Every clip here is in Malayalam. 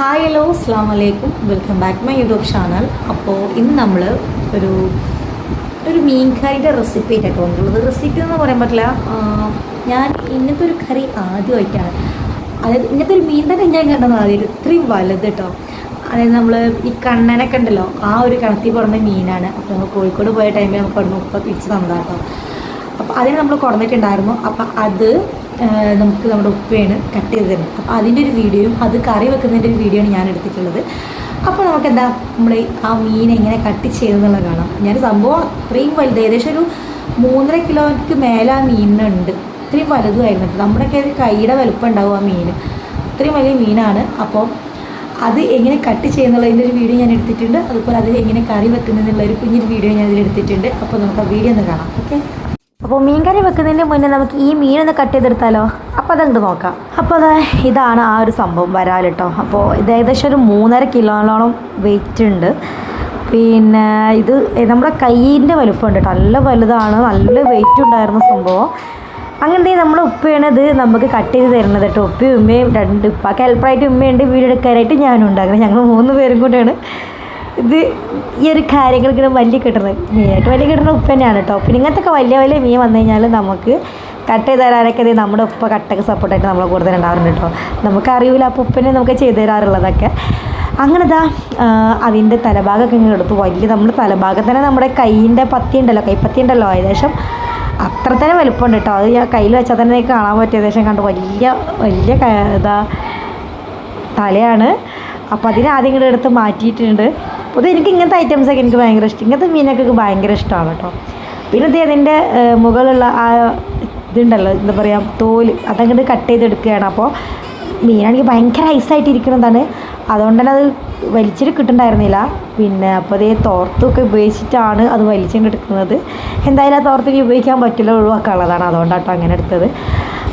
ഹായ് ഹലോ അസ്സാം വലൈക്കും welcome back my YouTube channel അപ്പോൾ ഇന്ന് നമ്മൾ ഒരു ഒരു മീൻ കറിയുടെ റെസിപ്പി ആയിട്ടാണ് കൊണ്ടുള്ളത് റെസിപ്പി എന്ന് പറയാൻ പറ്റില്ല. ഞാൻ ഇന്നത്തെ ഒരു കറി ആദ്യമായിട്ടാണ്. അതായത് ഇന്നത്തെ ഒരു മീൻ തന്നെ ഞാൻ കണ്ടത് ആദ്യം. ഇത്രയും വലുത് കേട്ടോ അതായത് നമ്മൾ ഈ കണ്ണനൊക്കെ ഉണ്ടല്ലോ ആ ഒരു കണത്തിൽ പറഞ്ഞ മീനാണ്. അപ്പോൾ നമ്മൾ കോഴിക്കോട് പോയ ടൈമിൽ നമുക്ക് അവിടുന്ന് ഉപ്പ പിടിച്ച് തന്നതാണ് കേട്ടോ അപ്പോൾ അതിന് നമ്മൾ കുറഞ്ഞിട്ടുണ്ടായിരുന്നു. അപ്പോൾ അത് നമുക്ക് നമ്മുടെ ഉപ്പയാണ് കട്ട് ചെയ്ത് തരുന്നത്. അപ്പോൾ അതിന്റെ ഒരു വീഡിയോയും അത് കറി വെക്കുന്നതിന്റെ ഒരു വീഡിയോ ആണ് ഞാൻ എടുത്തിട്ടുള്ളത്. അപ്പോൾ നമുക്ക് എന്താ നമ്മൾ ആ മീൻ എങ്ങനെ കട്ട് ചെയ്തെന്നുള്ളത് കാണാം. ഞാൻ സംഭവം അത്രയും വലുത് ഏകദേശം ഒരു മൂന്നര കിലോയ്ക്ക് മേലെ ആ മീനിനുണ്ട്. ഇത്രയും വലുതുമായിരുന്നു. കേട്ടോ നമ്മുടെയൊക്കെ ഒരു കൈയുടെ വലുപ്പം ഉണ്ടാവും ആ മീൻ അത്രയും വലിയ മീനാണ്. അപ്പോൾ അത് എങ്ങനെ കട്ട് ചെയ്യുന്നുള്ളതിന്റെ ഒരു വീഡിയോ ഞാൻ എടുത്തിട്ടുണ്ട്. അതുപോലെ അത് എങ്ങനെ കറി വെക്കുന്നതിനുള്ള ഒരു കുഞ്ഞൊരു വീഡിയോ ഞാൻ ഇതിൽ എടുത്തിട്ടുണ്ട്. അപ്പോൾ നമുക്ക് ആ വീഡിയോ ഒന്ന് കാണാം. ഓക്കെ? അപ്പോൾ മീൻ കറി വെക്കുന്നതിന് മുന്നേ നമുക്ക് ഈ മീൻ ഒന്ന് കട്ട് ചെയ്തെടുത്താലോ? അപ്പോൾ അതങ്ങോട്ട് നോക്കാം. അപ്പോൾ അതാ ഇതാണ് ആ ഒരു സംഭവം വരാൽ കേട്ടോ അപ്പോൾ ഇത് ഏകദേശം ഒരു മൂന്നര കിലോയോളം വെയിറ്റ് ഉണ്ട്. പിന്നെ ഇത് നമ്മുടെ കയ്യിന്റെ വലുപ്പമുണ്ട് കേട്ടോ. നല്ല വലുതാണ് നല്ല വെയിറ്റ് ഉണ്ടായിരുന്ന സംഭവം. അങ്ങനത്തെ നമ്മൾ ഉപ്പയാണ് ഇത് നമുക്ക് കട്ട് ചെയ്ത് തരുന്നത് കേട്ടോ. ഉപ്പയും ഉമ്മയും രണ്ട് ഉപ്പ ഹെൽപ്പറായിട്ട് ഉമ്മയുണ്ട് വീഡിയോ എടുക്കാനായിട്ട് ഞാനും ഉണ്ട്. അങ്ങനെ ഞങ്ങൾ മൂന്ന് പേരും കൂടെയാണ്. ഇത് ഈ ഒരു കാര്യങ്ങൾ ഇങ്ങനെ വലിയ കിട്ടുന്നത് മെയിനായിട്ട് വലിയ കിട്ടുന്ന ഉപ്പ് തന്നെയാണ് കേട്ടോ. പിന്നെ ഇങ്ങനത്തെ വലിയ വലിയ മീൻ വന്നു കഴിഞ്ഞാൽ നമുക്ക് കട്ട് ചെയ്ത് തരാനൊക്കെ ഇത് നമ്മുടെ ഉപ്പ കട്ടൊക്കെ സപ്പോർട്ടായിട്ട് നമ്മളെ കൂടുതൽ ഉണ്ടാവാറുണ്ട് കേട്ടോ. നമുക്ക് അറിയില്ല അപ്പോൾ ഉപ്പനെ നമുക്ക് ചെയ്ത് തരാറുള്ളതൊക്കെ. അങ്ങനെ ഇതാ അതിന്റെ തലഭാഗമൊക്കെ ഇങ്ങനെ എടുത്തു. വലിയ നമ്മുടെ തലഭാഗം തന്നെ നമ്മുടെ കൈയിന്റെ പത്തി ഉണ്ടല്ലോ കൈപ്പത്തി ഉണ്ടല്ലോ ഏകദേശം. അത്ര തന്നെ വലുപ്പമുണ്ട് കേട്ടോ. അത് ഞാൻ കയ്യിൽ വെച്ചാൽ തന്നെ എനിക്ക് കാണാൻ പറ്റിയ ഏകദേശം കണ്ടു. വലിയ വലിയ ഇതാ തലയാണ്. അപ്പോൾ അതിനെ ആദ്യം ഇങ്ങോട്ട് എടുത്ത് മാറ്റിയിട്ടുണ്ട്. ഇത് എനിക്ക് ഇങ്ങനത്തെ ഐറ്റംസൊക്കെ എനിക്ക് ഭയങ്കര ഇഷ്ടം. ഇങ്ങനത്തെ മീനൊക്കെ ഭയങ്കര ഇഷ്ടമാണ് കേട്ടോ. പിന്നെ ഇത് അതിന്റെ മുകളിലുള്ള ആ ഇതുണ്ടല്ലോ എന്താ പറയുക തോൽ അതങ്ങോട്ട് കട്ട് ചെയ്തെടുക്കുകയാണ്. അപ്പോൾ മീനാണെങ്കിൽ ഭയങ്കര ഐസായിട്ട് ഇരിക്കുന്നതാണ് അതുകൊണ്ട് തന്നെ അത് വലിച്ചിട്ട് കിട്ടുന്നുണ്ടായിരുന്നില്ല പിന്നെ അപ്പോൾ അതേ തോർത്തൊക്കെ ഉപയോഗിച്ചിട്ടാണ് അത് വലിച്ചെടുക്കുന്നത് എന്തായാലും ആ തോർത്തൊക്കെ ഉപയോഗിക്കാൻ പറ്റില്ല ഒഴിവാക്കാനുള്ളതാണ്. അതുകൊണ്ടാട്ടോ അങ്ങനെ എടുത്തത്.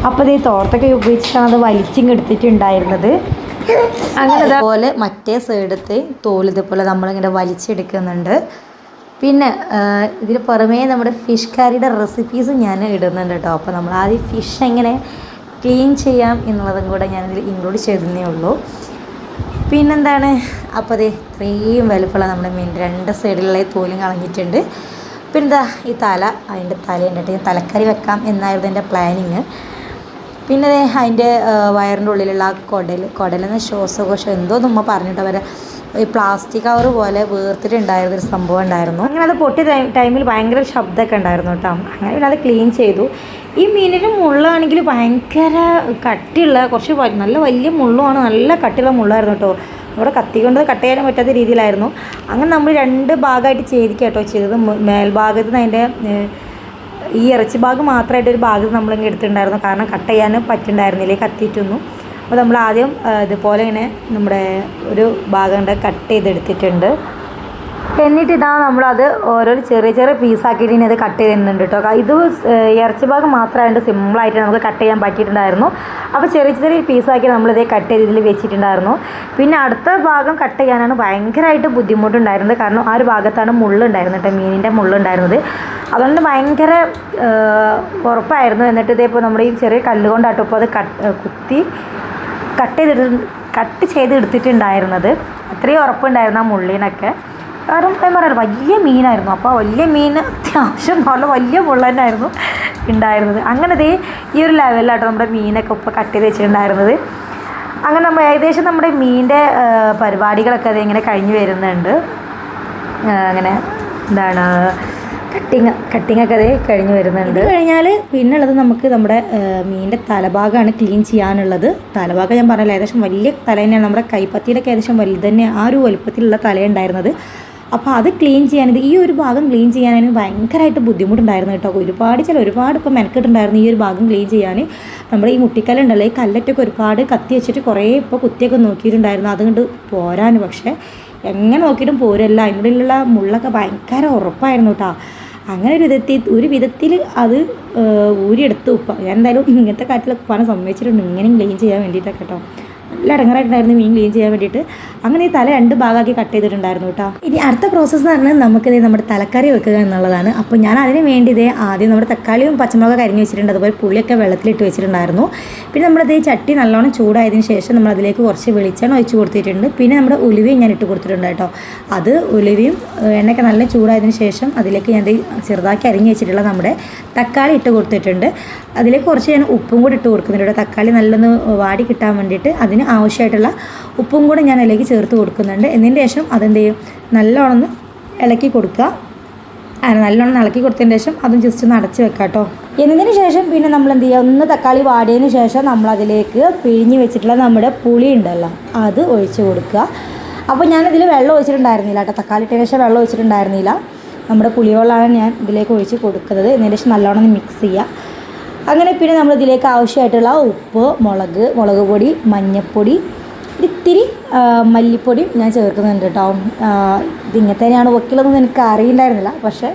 അപ്പോൾ അതേ തോർത്തൊക്കെ ഉപയോഗിച്ചിട്ടാണ് അത് വലിച്ചിങ്ങെടുത്തിട്ടുണ്ടായിരുന്നത് അങ്ങനെ മറ്റേ സൈഡത്തെ തോൽ ഇതേപോലെ നമ്മളിങ്ങനെ വലിച്ചെടുക്കുന്നുണ്ട്. പിന്നെ ഇതിന് പുറമേ നമ്മുടെ ഫിഷ് കറിയുടെ റെസിപ്പീസ് ഞാൻ ഇടുന്നുണ്ട് കേട്ടോ. അപ്പോൾ നമ്മൾ ആദ്യം ഫിഷ് എങ്ങനെ ക്ലീൻ ചെയ്യാം എന്നുള്ളതും കൂടെ ഞാനിതിൽ ഇൻക്ലൂഡ് ചെയ്തേ ഉള്ളൂ. പിന്നെന്താണ്? അപ്പോൾ അതെ ഇത്രയും വലുപ്പമുള്ള നമ്മുടെ മീൻ രണ്ട് സൈഡിലുള്ള തോലും കളഞ്ഞിട്ടുണ്ട്. പിന്നെന്താ ഈ തല അതിന്റെ തല ഉണ്ടിട്ട് തലക്കറി വെക്കാം എന്നായിരുന്നു എന്റെ പ്ലാനിങ് പിന്നെ അതിന്റെ വയറിന്റെ ഉള്ളിലുള്ള കുടൽ കുടലെന്ന ശ്വാസകോശം എന്തോ നമ്മൾ പറഞ്ഞിട്ട് അവരെ ഈ പ്ലാസ്റ്റിക് കവർ പോലെ വേർത്തിട്ടുണ്ടായിരുന്ന ഒരു സംഭവം ഉണ്ടായിരുന്നു. അങ്ങനെ അത് പൊട്ടി ടൈമിൽ ഭയങ്കര ശബ്ദമൊക്കെ ഉണ്ടായിരുന്നു കേട്ടോ. അങ്ങനെ പിന്നെ അത് ക്ലീൻ ചെയ്തു. ഈ മീനിന്റെ മുള്ളാണെങ്കിൽ ഭയങ്കര കട്ടിയുള്ള കുറച്ച് നല്ല വലിയ മുള്ളുമാണ്. നല്ല കട്ടിയുള്ള മുള്ളായിരുന്നു കേട്ടോ. നമ്മുടെ കത്തി കൊണ്ട് കട്ട് ചെയ്യാൻ പറ്റാത്ത രീതിയിലായിരുന്നു. അങ്ങനെ നമ്മൾ രണ്ട് ഭാഗമായിട്ട് ചെയ്തിക്കുക കേട്ടോ ചെയ്തത് മേൽഭാഗത്ത് നിന്ന് അതിന്റെ ഈ ഇറച്ചി ഭാഗം മാത്രമായിട്ട് ഒരു ഭാഗം നമ്മളിങ്ങനെ എടുത്തിട്ടുണ്ടായിരുന്നു. കാരണം കട്ട് ചെയ്യാൻ പറ്റുന്നുണ്ടായിരുന്നില്ല കത്തിയിട്ടൊന്നും. അപ്പോൾ നമ്മൾ ആദ്യം ഇതുപോലെ ഇങ്ങനെ നമ്മുടെ ഒരു ഭാഗം കട്ട് ചെയ്തെടുത്തിട്ടുണ്ട്. എന്നിട്ട് ഇതാ നമ്മളത് ഓരോ ചെറിയ ചെറിയ പീസാക്കിയിട്ട് ഇനി അത് കട്ട് ചെയ്യുന്നുണ്ട് കേട്ടോ ഇത് ഇറച്ചി ഭാഗം മാത്രമായിട്ട് സിമ്പിളായിട്ട് നമുക്ക് കട്ട് ചെയ്യാൻ പറ്റിയിട്ടുണ്ടായിരുന്നു. അപ്പോൾ ചെറിയ ചെറിയ പീസാക്കി നമ്മളിതേ കട്ട് ചെയ്ത് ഇതിൽ വെച്ചിട്ടുണ്ടായിരുന്നു. പിന്നെ അടുത്ത ഭാഗം കട്ട് ചെയ്യാനാണ് ഭയങ്കരമായിട്ട് ബുദ്ധിമുട്ടുണ്ടായിരുന്നത്. കാരണം ആ ഒരു ഭാഗത്താണ് മുള്ളുണ്ടായിരുന്നത് കേട്ടോ മീനിന്റെ മുള്ളുണ്ടായിരുന്നത്. അതുകൊണ്ട് ഭയങ്കര ഉറപ്പായിരുന്നു. എന്നിട്ട് ഇതേപ്പോൾ നമ്മുടെ ഈ ചെറിയ കല്ലുകൊണ്ടാട്ടോ ഇപ്പോൾ അത് കട്ട് കുത്തി കട്ട് ചെയ്തിട്ട് കട്ട് ചെയ്ത് എടുത്തിട്ടുണ്ടായിരുന്നത് അത്രയും ഉറപ്പുണ്ടായിരുന്നു ആ മുള്ളിനൊക്കെ. കാരണം ഞാൻ പറയാം വലിയ മീനായിരുന്നു. അപ്പോൾ വലിയ മീൻ അത്യാവശ്യം നല്ല വലിയ മുള്ള തന്നെയായിരുന്നു ഉണ്ടായിരുന്നത്. അങ്ങനെ ദേ ഈ ഒരു ലെവലിലാട്ടോ നമ്മുടെ മീനൊക്കെ ഇപ്പോൾ കട്ട് ചെയ്ത് വെച്ചിട്ടുണ്ടായിരുന്നത്. അങ്ങനെ നമ്മൾ ഏകദേശം നമ്മുടെ മീനിന്റെ പരിപാടികളൊക്കെ അത് കഴിഞ്ഞ് വരുന്നുണ്ട്. അങ്ങനെ എന്താണ് കട്ടിങ് കട്ടിങ് ഒക്കെ അതേ കഴിഞ്ഞ് വരുന്നുണ്ട്. കഴിഞ്ഞാൽ പിന്നുള്ളത് നമുക്ക് നമ്മുടെ മീനിന്റെ തലഭാഗമാണ് ക്ലീൻ ചെയ്യാനുള്ളത്. തലഭാഗം ഞാൻ പറഞ്ഞല്ലോ ഏകദേശം വലിയ തല തന്നെയാണ്. നമ്മുടെ കൈപ്പത്തിയുടെ ഏകദേശം വലുത് തന്നെ ആ ഒരു വലുപ്പത്തിലുള്ള തലയുണ്ടായിരുന്നത്. അപ്പോൾ അത് ക്ലീൻ ചെയ്യാനത് ഈ ഒരു ഭാഗം ക്ലീൻ ചെയ്യാനായിരുന്നു ഭയങ്കരമായിട്ട് ബുദ്ധിമുട്ടുണ്ടായിരുന്നു കേട്ടോ. ഒരുപാട് ചില ഒരുപാട് ഇപ്പോൾ മെനക്കെട്ടുണ്ടായിരുന്നു ഈ ഒരു ഭാഗം ക്ലീൻ ചെയ്യാൻ നമ്മൾ ഈ മുട്ടിക്കല്ലുണ്ടല്ലോ ഈ കല്ലറ്റൊക്കെ ഒരുപാട് കത്തി വെച്ചിട്ട് കുറേ ഇപ്പോൾ കുത്തിയൊക്കെ നോക്കിയിട്ടുണ്ടായിരുന്നു. അതുകൊണ്ട് പോരാൻ പക്ഷേ എങ്ങനെ നോക്കിയിട്ടും പോരല്ല. അതിന്റെ മുള്ളൊക്കെ ഭയങ്കര ഉറപ്പായിരുന്നു കേട്ടോ. അങ്ങനെ ഒരു വിധത്തിൽ ഒരു വിധത്തിൽ അത് ഊരിയെടുത്ത്. ഉപ്പ ഞാൻ എന്തായാലും ഇങ്ങനത്തെ കാര്യത്തിലൊക്കെ ഉപ്പാനെ സമ്മതിച്ചിട്ടുണ്ട്. ഇങ്ങനെയും ക്ലീൻ ചെയ്യാൻ വേണ്ടിയിട്ടൊക്കെ കേട്ടോ. നല്ല ഇടങ്ങറായിട്ടുണ്ടായിരുന്നു മീൻ ക്ലീൻ ചെയ്യാൻ വേണ്ടിയിട്ട്. അങ്ങനെ ഈ തല രണ്ട് ഭാഗമാക്കി കട്ട് ചെയ്തിട്ടുണ്ടായിരുന്നു കേട്ടോ ഇനി അടുത്ത പ്രോസസ്സ് എന്ന് പറഞ്ഞാൽ നമുക്കിത് നമ്മുടെ തലക്കറി വെക്കുക എന്നുള്ളതാണ്. അപ്പോൾ ഞാൻ അതിന് വേണ്ടി ഇതേ ആദ്യം നമ്മുടെ തക്കാളിയും പച്ചമുളകൊക്കെ കരിഞ്ഞ് വെച്ചിട്ടുണ്ട്. അതുപോലെ പുളിയൊക്കെ വെള്ളത്തിലിട്ട് വെച്ചിട്ടുണ്ടായിരുന്നു. പിന്നെ നമ്മളത് ഈ ചട്ടി നല്ലോണം ചൂടായതിനു ശേഷം നമ്മൾ അതിലേക്ക് കുറച്ച് വെളിച്ചെണ്ണ ഒഴിച്ച് കൊടുത്തിട്ടുണ്ട്. പിന്നെ നമ്മുടെ ഉലുവയും ഞാൻ ഇട്ട് കൊടുത്തിട്ടുണ്ട് കേട്ടോ അത് ഉലുവയും എണ്ണയൊക്കെ നല്ല ചൂടായതിനു ശേഷം അതിലേക്ക് ഞാൻ ചെറുതാക്കി അരിഞ്ഞ് വെച്ചിട്ടുള്ള നമ്മുടെ തക്കാളി ഇട്ട് കൊടുത്തിട്ടുണ്ട്. അതിലേക്ക് കുറച്ച് ഞാൻ ഉപ്പും കൂടി ഇട്ട് കൊടുക്കുന്നുണ്ട് തക്കാളി നല്ലൊന്ന് വാടി കിട്ടാൻ വേണ്ടിയിട്ട് അതിന് ആവശ്യമായിട്ടുള്ള ഉപ്പും കൂടെ ഞാൻ അതിലേക്ക് ചേർത്ത് കൊടുക്കുന്നുണ്ട്. എന്നതിന് ശേഷം അതെന്ത് ചെയ്യും? നല്ലോണം ഇളക്കി കൊടുക്കുക. അങ്ങനെ നല്ലോണം ഇളക്കി കൊടുത്തതിന് ശേഷം അതും ജസ്റ്റ് ഒന്ന് അടച്ച് വെക്കാം കേട്ടോ. എന്നതിന് ശേഷം പിന്നെ നമ്മൾ എന്ത് ചെയ്യുക? ഒന്ന് തക്കാളി വാടിയതിന് ശേഷം നമ്മൾ അതിലേക്ക് പിഴിഞ്ഞ് വെച്ചിട്ടുള്ള നമ്മുടെ പുളി ഉണ്ടല്ലോ അത് ഒഴിച്ച് കൊടുക്കുക. അപ്പോൾ ഞാനിതിൽ വെള്ളം ഒഴിച്ചിട്ടുണ്ടായിരുന്നില്ല കേട്ടോ. തക്കാളി ഇട്ടതിന് ശേഷം വെള്ളം ഒഴിച്ചിട്ടുണ്ടായിരുന്നില്ല. നമ്മുടെ പുളിവെള്ളമാണ് ഞാൻ ഇതിലേക്ക് ഒഴിച്ച് കൊടുക്കുന്നത്. എന്നതിന് ശേഷം നല്ലോണം മിക്സ് ചെയ്യുക. അങ്ങനെ പിന്നെ നമ്മൾ ഇതിലേക്ക് ആവശ്യമായിട്ടുള്ള ഉപ്പ് മുളക് മുളക് പൊടി മഞ്ഞൾപ്പൊടി ഇത്തിരി മല്ലിപ്പൊടി മല്ലിപ്പൊടിയും ഞാൻ ചേർക്കുന്നുണ്ട് കേട്ടോ. ഇതിങ്ങനെ തന്നെയാണ് വെക്കലൊന്നും എനിക്ക് അറിയില്ലായിരുന്നില്ല പക്ഷേ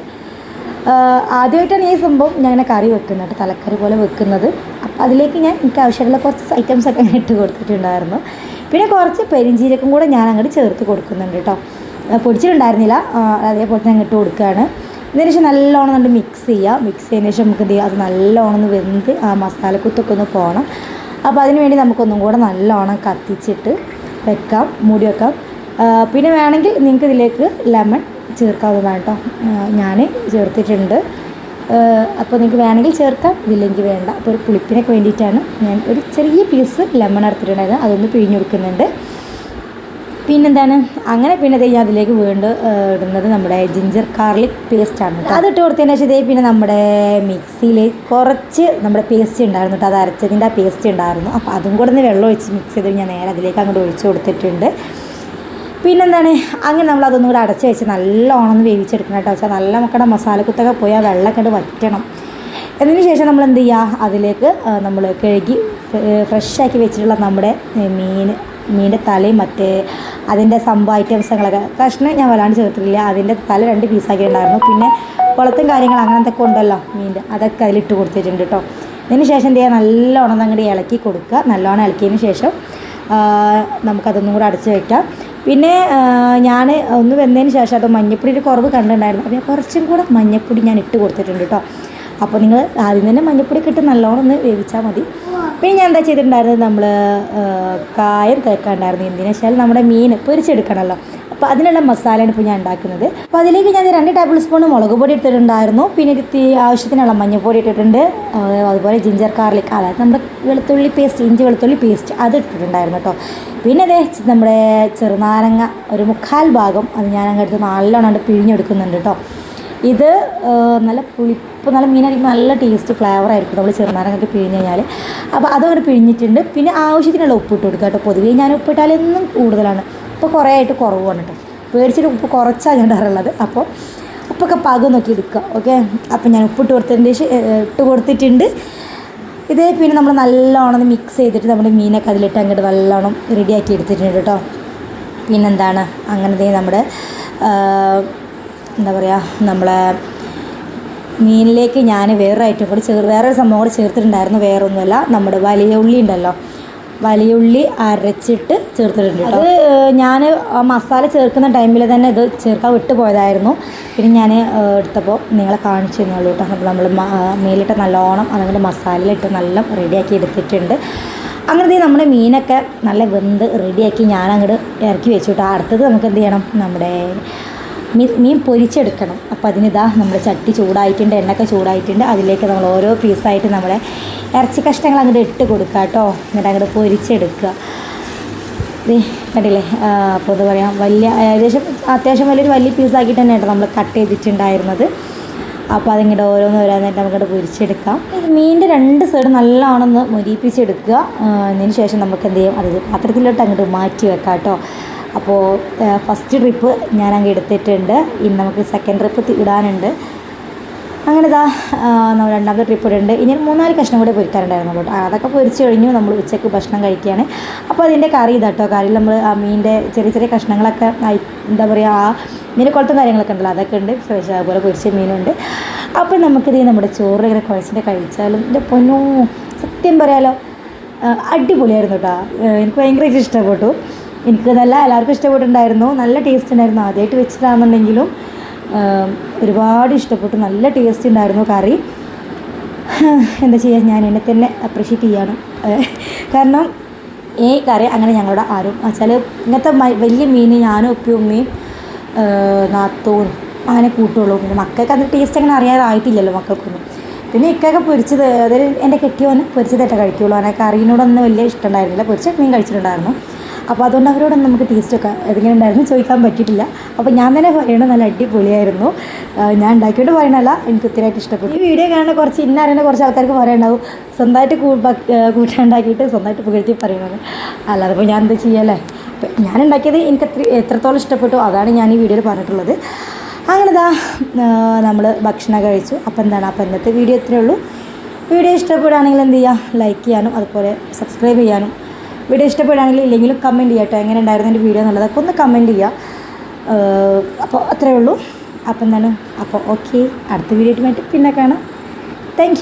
ആദ്യമായിട്ടാണ് ഈ സംഭവം ഞാൻ ഇങ്ങനെ കറി വെക്കുന്നത് തലക്കറി പോലെ വെക്കുന്നത്. അപ്പോൾ അതിലേക്ക് ഞാൻ എനിക്ക് ആവശ്യമുള്ള കുറച്ച് ഐറ്റംസ് ഒക്കെ ഞാൻ ഇട്ട് കൊടുത്തിട്ടുണ്ടായിരുന്നു. പിന്നെ കുറച്ച് പെരിഞ്ചീരകം കൂടെ ഞാൻ അങ്ങോട്ട് ചേർത്ത് കൊടുക്കുന്നുണ്ട് കേട്ടോ. പൊടിച്ചിട്ടുണ്ടായിരുന്നില്ല. അതേപോലെ തന്നെ ഇട്ട് കൊടുക്കുകയാണ്. ഇതിന് ശേഷം നല്ലോണം കണ്ട് മിക്സ് ചെയ്യുക മിക്സ് ചെയ്തതിന് ശേഷം നമുക്ക് ചെയ്യുക അത് നല്ലോണം വെന്ത് ആ മസാലക്കുത്തൊക്കെ ഒന്ന് പോകണം അപ്പോൾ അതിന് വേണ്ടി നമുക്കൊന്നും കൂടെ നല്ലോണം കത്തിച്ചിട്ട് വെക്കാം മൂടി വെക്കാം. പിന്നെ വേണമെങ്കിൽ നിങ്ങൾക്ക് ഇതിലേക്ക് ലെമൺ ചേർക്കാവുന്നതാണ് കേട്ടോ ഞാൻ ചേർത്തിട്ടുണ്ട്. അപ്പോൾ നിങ്ങൾക്ക് വേണമെങ്കിൽ ചേർക്കാം ഇല്ലെങ്കിൽ വേണ്ട. അപ്പോൾ ഒരു പുളിപ്പിനൊക്കെ വേണ്ടിയിട്ടാണ് ഞാൻ ഒരു ചെറിയ പീസ് ലെമൺ എടുത്തിട്ടുണ്ടായത് അതൊന്ന് പിഴിഞ്ഞ് കൊടുക്കുന്നുണ്ട്. പിന്നെന്താണ്? അങ്ങനെ പിന്നെ ദേ അതിലേക്ക് വീണ്ടും ഇടുന്നത് നമ്മുടെ ജിഞ്ചർ ഗാർലിക് പേസ്റ്റാണ് കേട്ടോ അതിട്ട് കൊടുത്തതിന് ശേഷം ദേ പിന്നെ നമ്മുടെ മിക്സിയിൽ കുറച്ച് നമ്മുടെ പേസ്റ്റ് ഉണ്ടായിരുന്നു കേട്ടോ അത് അരച്ചതിന്റെ ആ പേസ്റ്റ് ഉണ്ടായിരുന്നു. അപ്പോൾ അതും കൂടെ ഒന്ന് വെള്ളം ഒഴിച്ച് മിക്സ് ചെയ്ത് ഞാൻ നേരെ അതിലേക്ക് അങ്ങോട്ട് ഒഴിച്ച് കൊടുത്തിട്ടുണ്ട്. പിന്നെന്താണ്? അങ്ങനെ നമ്മൾ അതൊന്നും കൂടെ അടച്ച് വെച്ച് നല്ലോണം ഒന്ന് വേവിച്ചെടുക്കണം കേട്ടോ വെച്ചാൽ നല്ല മക്കളുടെ മസാലക്കുത്തൊക്കെ പോയി ആ വെള്ളമൊക്കെ കണ്ട് വറ്റണം. അതിന് ശേഷം നമ്മൾ എന്ത് ചെയ്യുക? അതിലേക്ക് നമ്മൾ കഴുകി ഫ്രഷാക്കി വെച്ചിട്ടുള്ള നമ്മുടെ മീൻ മീനിന്റെ തലയും മറ്റേ അതിന്റെ സംഭവ ഐറ്റംസുകളൊക്കെ കഷ്ണം ഞാൻ വല്ലാണ്ട് ചേർത്തിട്ടില്ല. അതിന്റെ തല രണ്ട് പീസാക്കി ഉണ്ടായിരുന്നു. പിന്നെ കുളത്തും കാര്യങ്ങൾ അങ്ങനത്തെ ഉണ്ടല്ലോ മീന്റെ. അതൊക്കെ അതിലിട്ട് കൊടുത്തിട്ടുണ്ട് കേട്ടോ ഇതിന് ശേഷം എന്ത് ചെയ്യുക? നല്ലോണം അങ്ങോട്ട് ഇളക്കി കൊടുക്കുക. നല്ലോണം ഇളക്കിയതിന് ശേഷം നമുക്കതൊന്നും കൂടെ അടച്ച് വയ്ക്കാം പിന്നെ ഞാൻ ഒന്ന് വന്നതിന് ശേഷം അത് മഞ്ഞപ്പൊടിയുടെ കുറവ് കണ്ടിട്ടുണ്ടായിരുന്നു. അപ്പോൾ കുറച്ചും കൂടെ മഞ്ഞപ്പൊടി ഞാൻ ഇട്ട് കൊടുത്തിട്ടുണ്ട് കേട്ടോ അപ്പോൾ നിങ്ങൾ ആദ്യം തന്നെ മഞ്ഞപ്പൊടി കിട്ടും നല്ലോണം ഒന്ന് വേവിച്ചാൽ മതി. പിന്നെ ഞാൻ എന്താ ചെയ്തിട്ടുണ്ടായിരുന്നത്? നമ്മൾ കായം തേക്കാണ്ടായിരുന്നു. എന്തിനാ വെച്ചാൽ നമ്മുടെ മീൻ പൊരിച്ചെടുക്കണമല്ലോ അപ്പോൾ അതിനുള്ള മസാലയാണ് ഇപ്പോൾ ഞാൻ ഉണ്ടാക്കുന്നത്. അപ്പോൾ അതിലേക്ക് ഞാൻ രണ്ട് ടേബിൾ സ്പൂൺ മുളക് പൊടി ഇട്ടിട്ടുണ്ടായിരുന്നു. പിന്നെ തീ ആവശ്യത്തിനുള്ള മഞ്ഞൾപ്പൊടി ഇട്ടിട്ടുണ്ട്. അതുപോലെ ജിഞ്ചർ ഗാർലിക് അതായത് നമ്മുടെ വെളുത്തുള്ളി പേസ്റ്റ് ഇഞ്ചി വെളുത്തുള്ളി പേസ്റ്റ് അത് ഇട്ടിട്ടുണ്ടായിരുന്നു കേട്ടോ. പിന്നെ അതേ നമ്മുടെ ചെറുനാരങ്ങ ഒരു മുക്കാൽ ഭാഗം അത് ഞാൻ അങ്ങോട്ട് നല്ലോണം അങ്ങോട്ട് പിഴിഞ്ഞെടുക്കുന്നുണ്ട് കേട്ടോ. ഇത് നല്ല പുളിപ്പ് നല്ല മീനായിരിക്കും നല്ല ടേസ്റ്റ് ഫ്ലേവർ ആയിരിക്കും നമ്മൾ ചെറുനാരങ്ങൊക്കെ പിഴിഞ്ഞ് കഴിഞ്ഞാൽ അപ്പോൾ അതങ്ങനെ പിഴിഞ്ഞിട്ടുണ്ട്. പിന്നെ ആവശ്യത്തിനുള്ള ഉപ്പ് ഇട്ട് കൊടുക്കുക കേട്ടോ പൊതുവേ. ഞാൻ ഉപ്പിട്ടാൽ എന്നും കൂടുതലാണ്. ഇപ്പോൾ കുറേ ആയിട്ട് കുറവാണ് കേട്ടോ പേടിച്ചിട്ട് ഉപ്പ് കുറച്ചാണ് ഞാൻ ഇടാറുള്ളത്. അപ്പോൾ ഉപ്പൊക്കെ പാകം നോക്കി എടുക്കുക. ഓക്കെ? അപ്പം ഞാൻ ഉപ്പിട്ട് കൊടുത്തതിന്റെ ഇട്ട് കൊടുത്തിട്ടുണ്ട്. ഇതേ പിന്നെ നമ്മൾ നല്ലോണം മിക്സ് ചെയ്തിട്ട് നമ്മുടെ മീനൊക്കെ അതിലിട്ട് അങ്ങോട്ട് നല്ലോണം റെഡിയാക്കി എടുത്തിട്ടുണ്ട് കേട്ടോ. പിന്നെന്താണ്? അങ്ങനെ ദേ നമ്മുടെ എന്താ പറയുക നമ്മളെ മീനിലേക്ക് ഞാൻ വേറൊരു ഐറ്റം കൂടി ചേർ വേറൊരു സംഭവം കൂടി ചേർത്തിട്ടുണ്ടായിരുന്നു വേറൊന്നുമല്ല നമ്മുടെ വലിയ ഉള്ളി ഉണ്ടല്ലോ. വലിയ ഉള്ളി അരച്ചിട്ട് ചേർത്തിട്ടുണ്ട് അത് ഞാൻ മസാല ചേർക്കുന്ന ടൈമിൽ തന്നെ ഇത് ചേർക്കാൻ വിട്ടു പോയതായിരുന്നു. പിന്നെ ഞാൻ എടുത്തപ്പോൾ നിങ്ങളെ കാണിച്ചു തന്നുള്ളൂ കേട്ടോ. അപ്പോൾ നമ്മൾ മീനിലിട്ട് നല്ലോണം അതങ്ങോട്ട് മസാലയിലിട്ട് നല്ല റെഡിയാക്കി എടുത്തിട്ടുണ്ട്. അങ്ങനത്തെ നമ്മുടെ മീനൊക്കെ നല്ല വെന്ത് റെഡിയാക്കി ഞാൻ അങ്ങോട്ട് ഇറക്കി വെച്ചു കേട്ടോ. അടുത്തത് നമുക്ക് എന്ത് ചെയ്യണം? നമ്മുടെ മീൻ പൊരിച്ചെടുക്കണം. അപ്പോൾ അതിനിതാ നമ്മുടെ ചട്ടി ചൂടായിട്ടുണ്ട് എണ്ണയൊക്കെ ചൂടായിട്ടുണ്ട്. അതിലേക്ക് നമ്മൾ ഓരോ പീസായിട്ട് നമ്മുടെ ഇറച്ചി കഷ്ണങ്ങൾ അങ്ങോട്ട് ഇട്ട് കൊടുക്കുക കേട്ടോ എന്നിട്ട് അങ്ങോട്ട് പൊരിച്ചെടുക്കുക. കണ്ടില്ലേ? അപ്പോൾ എന്താ പറയുക വലിയ ഏകദേശം അത്യാവശ്യം വലിയൊരു വലിയ പീസാക്കിയിട്ട് തന്നെ കേട്ടോ നമ്മൾ കട്ട് ചെയ്തിട്ടുണ്ടായിരുന്നത്. അപ്പോൾ അതിങ്ങോട്ട് ഓരോന്ന് ഓരോന്നായിട്ട് നമുക്കത് പൊരിച്ചെടുക്കാം. മീനിന്റെ രണ്ട് സൈഡ് നല്ലവണ്ണം ഒന്ന് മൊരിപ്പിച്ചെടുക്കുക അതിന് ശേഷം നമുക്ക് എന്ത് ചെയ്യാം? അത് പാത്രത്തിലോട്ട് അങ്ങോട്ട് മാറ്റി വെക്കാം കേട്ടോ അപ്പോൾ ഫസ്റ്റ് ട്രിപ്പ് ഞാൻ അങ്ങ് എടുത്തിട്ടുണ്ട്. ഇനി നമുക്ക് സെക്കൻഡ് ട്രിപ്പ് ഇടാനുണ്ട്. അങ്ങനെ ഇതാ നമ്മൾ രണ്ടാമത്തെ ട്രിപ്പ് ഇടുന്നുണ്ട്. ഇനി മൂന്നാൽ കഷ്ണം കൂടെ പൊരിക്കാറുണ്ടായിരുന്നു കേട്ടോ അതൊക്കെ പൊരിച്ച് കഴിഞ്ഞു നമ്മൾ ഉച്ചയ്ക്ക് ഭക്ഷണം കഴിക്കുകയാണ് അപ്പോൾ അതിന്റെ കറി ഇതാട്ടോ കറി നമ്മൾ ആ മീനിന്റെ ചെറിയ ചെറിയ കഷ്ണങ്ങളൊക്കെ എന്താ പറയുക ആ മീന്റെ കുളത്തും കാര്യങ്ങളൊക്കെ ഉണ്ടല്ലോ അതൊക്കെ ഉണ്ട്. ഫ്രഷ് അതുപോലെ പൊരിച്ച മീനുണ്ട്. അപ്പോൾ നമുക്കിത് നമ്മുടെ ചോറ് ഇങ്ങനെ കുഴച്ചിട്ട് കഴിച്ചാലും എന്റെ പൊന്നോ സത്യം പറയാലോ അടിപൊളിയായിരുന്നു കേട്ടോ എനിക്ക് ഭയങ്കരമായിട്ട് ഇഷ്ടപ്പെട്ടു. എനിക്ക് നല്ല എല്ലാവർക്കും ഇഷ്ടപ്പെട്ടിട്ടുണ്ടായിരുന്നു. നല്ല ടേസ്റ്റ് ഉണ്ടായിരുന്നു. ആദ്യമായിട്ട് വെച്ചിട്ടാണെന്നുണ്ടെങ്കിലും ഒരുപാട് ഇഷ്ടപ്പെട്ടു. നല്ല ടേസ്റ്റ് ഉണ്ടായിരുന്നു കറി. എന്താ ചെയ്യുക ഞാൻ എന്നെ തന്നെ അപ്രീഷിയേറ്റ് ചെയ്യാണ്. കാരണം ഈ കറി അങ്ങനെ ഞങ്ങളുടെ ആരും വെച്ചാൽ ഇങ്ങനത്തെ വലിയ മീൻ ഞാനും ഉപ്പയും ഉമ്മയും നാത്തൂനും അങ്ങനെ കൂട്ടുള്ളൂ. പിന്നെ മക്കൾക്ക് അതിന്റെ ടേസ്റ്റ് അങ്ങനെ അറിയാറായിട്ടില്ലല്ലോ മക്കൾക്കൊന്നും. പിന്നെ ഇക്കൊക്കെ പൊരിച്ചത് അതായത് എന്റെ കെട്ടിയോന് പൊരിച്ചതായിട്ടേ കഴിക്കുള്ളൂ. അങ്ങനെ കറീനോടൊന്നും വലിയ ഇഷ്ടമുണ്ടായിരുന്നില്ല പൊരിച്ച മീൻ കഴിച്ചിട്ടുണ്ടായിരുന്നു. അപ്പോൾ അതുകൊണ്ട് അവരോടൊന്നും നമുക്ക് ടേസ്റ്റൊക്കെ എങ്ങനെ ഉണ്ടായിരുന്നു ചോദിക്കാൻ പറ്റിയിട്ടില്ല. അപ്പോൾ ഞാൻ തന്നെ പറയണത് നല്ല അടിപൊളിയായിരുന്നു. ഞാൻ ഉണ്ടാക്കിയിട്ട് പറയണല്ല എനിക്ക് ഒത്തിരിയായിട്ട് ഇഷ്ടപ്പെട്ടു. ഈ വീഡിയോ കാണുന്ന കുറച്ച് ഇന്ന അറിയുന്ന കുറച്ച് ആൾക്കാർക്ക് പറയണ്ടാവും സ്വന്തമായിട്ട് കൂ- ബ- ഏ, കൂട്ടാൻ ഉണ്ടാക്കിയിട്ട് സ്വന്തമായിട്ട് പുകഴ്ത്തി പറയുന്നത് അല്ലാതെ ഞാൻ എന്താ ചെയ്യല്ലേ? ഞാൻ ഉണ്ടാക്കിയത് എനിക്ക് എത്ര എത്രത്തോളം ഇഷ്ടപ്പെട്ടു അതാണ് ഞാൻ ഈ വീഡിയോയിൽ പറഞ്ഞിട്ടുള്ളത്. അങ്ങനെതാ നമ്മൾ ഭക്ഷണം കഴിച്ചു. അപ്പോൾ എന്താണ്? അപ്പോൾ ഇന്നത്തെ വീഡിയോ ഇത്രയേ ഉള്ളൂ. വീഡിയോ ഇഷ്ടപ്പെടുകയാണെങ്കിൽ എന്ത് ചെയ്യുക? ലൈക്ക് ചെയ്യാനും അതുപോലെ സബ്സ്ക്രൈബ് ചെയ്യാനും വീഡിയോ ഇഷ്ടപ്പെടുകയാണെങ്കിൽ ഇല്ലെങ്കിലും കമന്റ് ചെയ്യാം കേട്ടോ എങ്ങനെ ഉണ്ടായിരുന്നു എന്റെ വീഡിയോ എന്നുള്ളതൊക്കെ ഒന്ന് കമന്റ് ചെയ്യുക. അപ്പോൾ അത്രയേ ഉള്ളൂ. അപ്പം എന്താണ്? അപ്പോൾ ഓക്കെ അടുത്ത വീഡിയോ ആയിട്ട് പിന്നെ കാണാം. താങ്ക്